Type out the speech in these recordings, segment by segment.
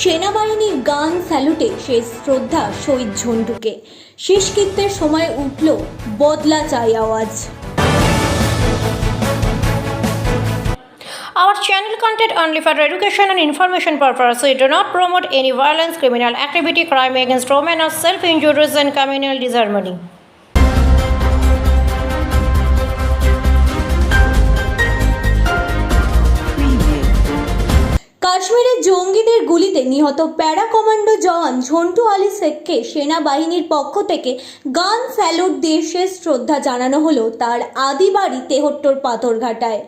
সেনাবাহিনীর গান স্যালুটে শেষ শ্রদ্ধা শহীদ ঝন্টুকে। শেষকৃত্যের সময় উঠল বদলা চাই আওয়াজ। Our channel content only for education and information purpose. We do not promote any violence, criminal activity, crime against women, or self-injuries and communal disharmony. কাশ্মীরে জঙ্গিদের গুলিতে নিহত প্যারা কমান্ডো জওয়ান ঝন্টু আলী শেখকে সেনাবাহিনীর পক্ষ থেকে গান স্যালুট দিয়ে শেষ শ্রদ্ধা জানানো হলো তার আদি বাড়ি তেহট্টর পাথরঘাটায়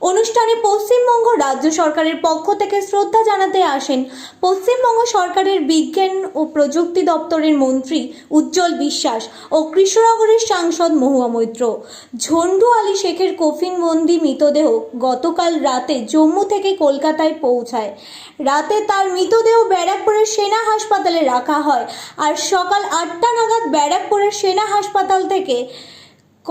অনুষ্ঠানে পশ্চিমবঙ্গ রাজ্য সরকারের পক্ষ থেকে শ্রদ্ধা জানাতে আসেন পশ্চিমবঙ্গ সরকারের বিজ্ঞান ও প্রযুক্তি দপ্তরের মন্ত্রী উজ্জ্বল বিশ্বাস ও কৃষ্ণনগরের সাংসদ মহুয়া মৈত্র। ঝন্ডু আলী শেখের কফিনবন্দি মৃতদেহ গতকাল রাতে জম্মু থেকে কলকাতায় পৌঁছায়। রাতে তার মৃতদেহ ব্যারাকপুরের সেনা হাসপাতালে রাখা হয় আর সকাল আটটা নাগাদ ব্যারাকপুরের সেনা হাসপাতাল থেকে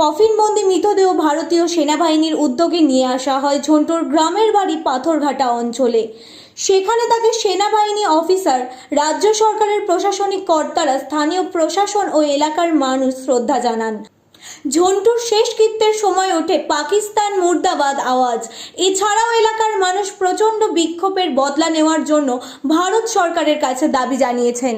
কফিনবন্দি মৃতদেহ ভারতীয় সেনাবাহিনীর উদ্যোগে নিয়ে আসা হয় ঝন্টুর গ্রামের বাড়ি পাথরঘাটা অঞ্চলে। সেখানে তাকে সেনাবাহিনী অফিসার, রাজ্য সরকারের প্রশাসনিক কর্তারা, স্থানীয় প্রশাসন ও এলাকার মানুষ শ্রদ্ধা জানান। ঝন্টুর শেষকৃত্যের সময় ওঠে পাকিস্তান মুর্দাবাদ আওয়াজ। এছাড়াও এলাকার মানুষ প্রচণ্ড বিক্ষোভের বদলা নেওয়ার জন্য ভারত সরকারের কাছে দাবি জানিয়েছেন।